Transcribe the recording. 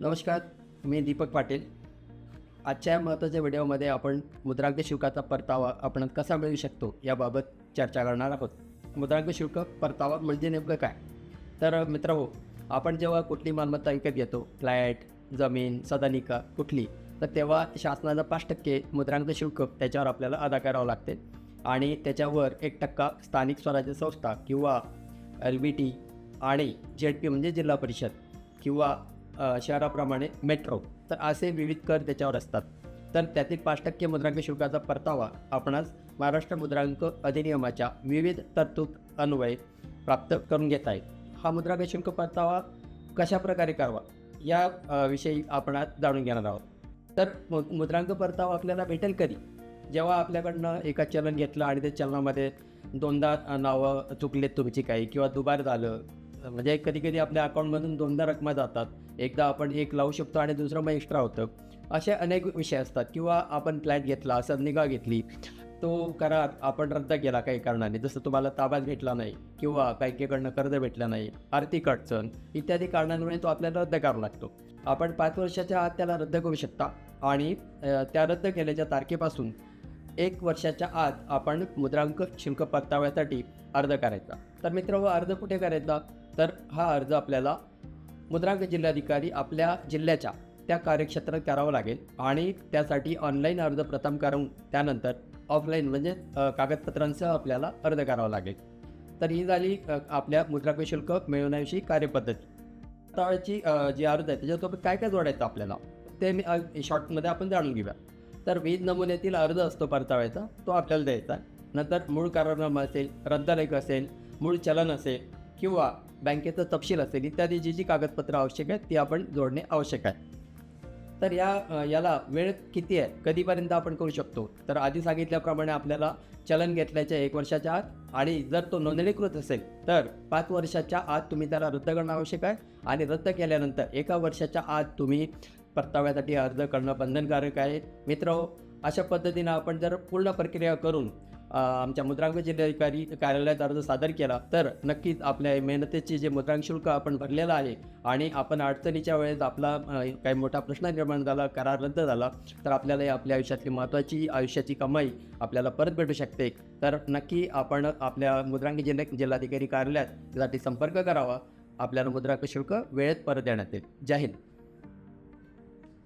नमस्कार मी दीपक पाटील. आजच्या महत्त्वाच्या व्हिडिओमध्ये आपण मुद्रांक शुल्काचा परतावा आपण कसा मिळू शकतो याबाबत चर्चा करणार आहोत. मुद्रांक शुल्क परतावा म्हणजे नेमकं काय? तर मित्र हो आपण जेव्हा कुठली मालमत्ता विकत घेतो फ्लॅट जमीन सदनिका कुठली तर तेव्हा शासनाचा पाच टक्के मुद्रांक शुल्क त्याच्यावर आपल्याला अदा करावं लागते. आणि त्याच्यावर एक टक्का स्थानिक स्वराज्य संस्था किंवा एल बी टी आणि जेड पी म्हणजे जिल्हा परिषद किंवा शहराप्रमाणे मेट्रो तर असे विविध कर त्याच्यावर असतात. तर त्यातील पाच टक्के मुद्रांक शुल्काचा परतावा आपणास महाराष्ट्र मुद्रांक अधिनियमाच्या विविध तरतूद अन्वये प्राप्त करून घेता येईल हा मुद्रांक शुल्क परतावा कशा प्रकारे करावा? या विषयी आपण जाणून घेणार आहोत. तर मु मुद्रांक परतावा आपल्याला भेटेल कधी? जेव्हा आपल्याकडनं एका चलन घेतलं आणि त्या चलनामध्ये दोनदा नावं चुकलेत तुमची काही किंवा दुबार झालं म्हणजे कधी कधी आपल्या अकाउंटमधून दोनदा रकमा जातात. एकदा आपण एक लावू शकतो आणि दुसरं मग एक्स्ट्रा होतं. असे अनेक विषय असतात. किंवा आपण फ्लॅट घेतला निगा घेतली तो करार आपण रद्द केला काही कारणाने. जसं तुम्हाला ताब्यात भेटला नाही किंवा बँकेकडनं कर्ज भेटलं नाही आर्थिक अडचण इत्यादी कारणांमुळे तो आपल्याला रद्द करावा लागतो. आपण पाच वर्षाच्या आत त्याला रद्द करू शकता. आणि त्या रद्द केल्याच्या तारखेपासून एक वर्षाच्या आत आपण मुद्रांक शुल्क परताव्यासाठी अर्ज करायचा. तर मित्र अर्ज कुठे करायचा? तर हा अर्ज आपल्याला मुद्रांक जिल्हाधिकारी आपल्या जिल्ह्याच्या त्या कार्यक्षेत्रात करावं लागेल आणि त्यासाठी ऑनलाईन अर्ज प्रथम करून त्यानंतर ऑफलाईन म्हणजे कागदपत्रांसह आपल्याला अर्ज करावा लागेल. तर ही झाली आपल्या मुद्रांक शुल्क मिळवण्याविषयी कार्यपद्धती. परताव्याची जी अर्ज आहे त्याच्यासोबत काय काय जोडायचं आपल्याला? ते मी शॉर्टमध्ये आपण जाणून घेऊया. तर वीज नमुन्यातील अर्ज असतो परताव्याचा तो आपल्याला द्यायचा नंतर मूळ करारनामा असेल रद्दलेख असेल मूळ चलन असेल किंवा बँकेचा तपशील असेल इत्यादी जी जी कागदपत्रं आवश्यक आहेत ती आपण जोडणे आवश्यक आहे. तर या याला वेळ किती आहे? कधीपर्यंत आपण करू शकतो? तर आधी सांगितल्याप्रमाणे आपल्याला चलन घेतल्याच्या एक वर्षाच्या आत आणि जर तो नोंदणीकृत असेल तर पाच वर्षाच्या आत तुम्ही त्याला रद्द करणं आवश्यक आहे आणि रद्द केल्यानंतर एका वर्षाच्या आत तुम्ही परताव्यासाठी अर्ज करणं बंधनकारक आहे. मित्र अशा पद्धतीनं आपण जर पूर्ण प्रक्रिया करून आमच्या मुद्रांक जिल्हाधिकारी कार्यालयात अर्ज सादर केला तर नक्कीच आपल्या मेहनतीचे जे मुद्रांक शुल्क आपण भरलेलं आहे आणि आपण अडचणीच्या वेळेस आपला काही मोठा प्रश्न निर्माण झाला करार रद्द झाला तर आपल्याला आपल्या आयुष्यातली महत्त्वाची आयुष्याची कमाई आपल्याला परत भेटू शकते. तर नक्की आपण आपल्या मुद्रांक जिल्हा जिल्हाधिकारी कार्यालयात त्यासाठी संपर्क करावा. आपल्याला मुद्रांक शुल्क वेळेत परत देण्यात येईल. जय हिंद.